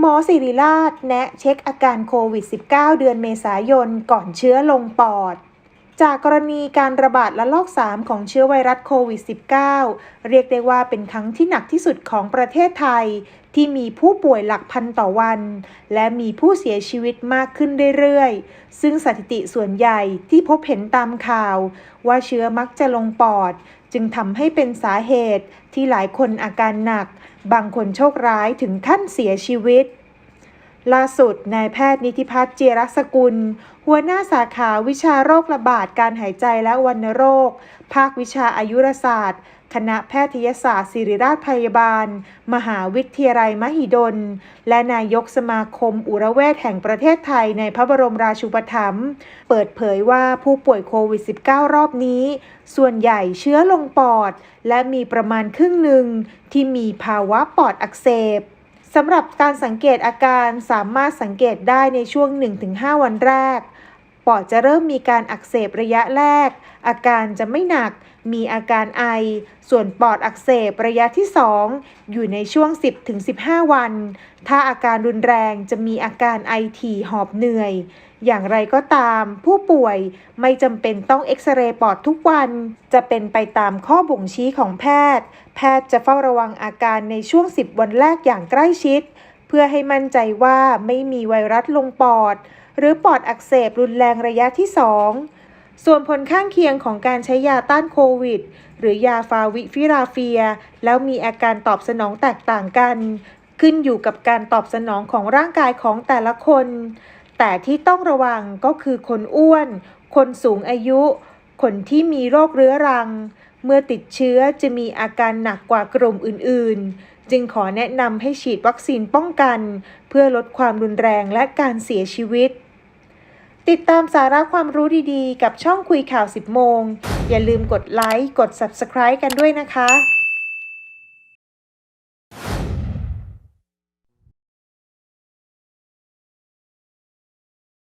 หมอศิริราชแนะเช็คอาการโควิด -19 เดือนเมษายนก่อนเชื้อลงปอด จากกรณีการระบาดระลอก 3 ของเชื้อไวรัสโควิด -19 เรียกได้ว่าเป็นครั้งที่หนักที่สุดของประเทศไทย ที่มีผู้ป่วยหลักพันต่อวัน และมีผู้เสียชีวิตมากขึ้นเรื่อยๆ ซึ่งสถิติส่วนใหญ่ที่พบเห็นตามข่าว ว่าเชื้อมักจะลงปอด จึงทำให้เป็นสาเหตุที่หลายคนอาการหนัก บางคนโชคร้ายถึงขั้นเสียชีวิต ล่าสุดนายแพทย์นิติพัฒน์เจยรสกุล หัวหน้าสาขาวิชาโรคระบาดการหายใจและวัณโรค ภาควิชาอายุรศาสตร์ คณะแพทยศาสตร์ศิริราชพยาบาล มหาวิทยาลัยมหิดล และนายกสมาคมอุระเวชแห่งประเทศไทยในพระบรมราชูปถัมภ์เปิดเผยว่าผู้ป่วยโควิด -19 รอบนี้ ส่วนใหญ่เชื้อลงปอด และมีประมาณครึ่งหนึ่งที่มีภาวะปอดอักเสบ สำหรับการสังเกตอาการสามารถสังเกตได้ในช่วง 1-5 วันแรก ปอดจะเริ่มมีการอักเสบระยะแรก อาการจะไม่หนัก มีอาการไอ ส่วนปอดอักเสบระยะที่ 2 อยู่ในช่วง 10-15 วัน ถ้าอาการรุนแรงจะมีอาการไอถี่หอบเหนื่อย อย่างไรก็ตาม ผู้ป่วยไม่จำเป็นต้องเอ็กซเรย์ปอดทุกวัน จะเป็นไปตามข้อบ่งชี้ของแพทย์ แพทย์จะเฝ้าระวังอาการในช่วง 10 วันแรกอย่างใกล้ชิด เพื่อให้มั่นใจว่าไม่มีไวรัสลงปอด หรือปอดอักเสบรุนแรงระยะที่ 2 ส่วนผลข้างเคียงของการใช้ยาต้านโควิด หรือยาฟาวิฟิราเฟีย แล้วมีอาการตอบสนองแตกต่างกัน ขึ้นอยู่กับการตอบสนองของร่างกายของแต่ละคน แต่ที่ต้องระวังก็คือคนอ้วน คนสูงอายุ คนที่มีโรคเรื้อรัง เมื่อติดเชื้อจะมีอาการหนักกว่ากลุ่มอื่น ๆ จึงขอแนะนำให้ฉีดวัคซีนป้องกัน เพื่อลดความรุนแรงและการเสียชีวิต ติดตามสาระความรู้ดีๆ กับช่องคุยข่าว 10 โมง อย่าลืมกดไลค์ กด Subscribe กันด้วยนะคะ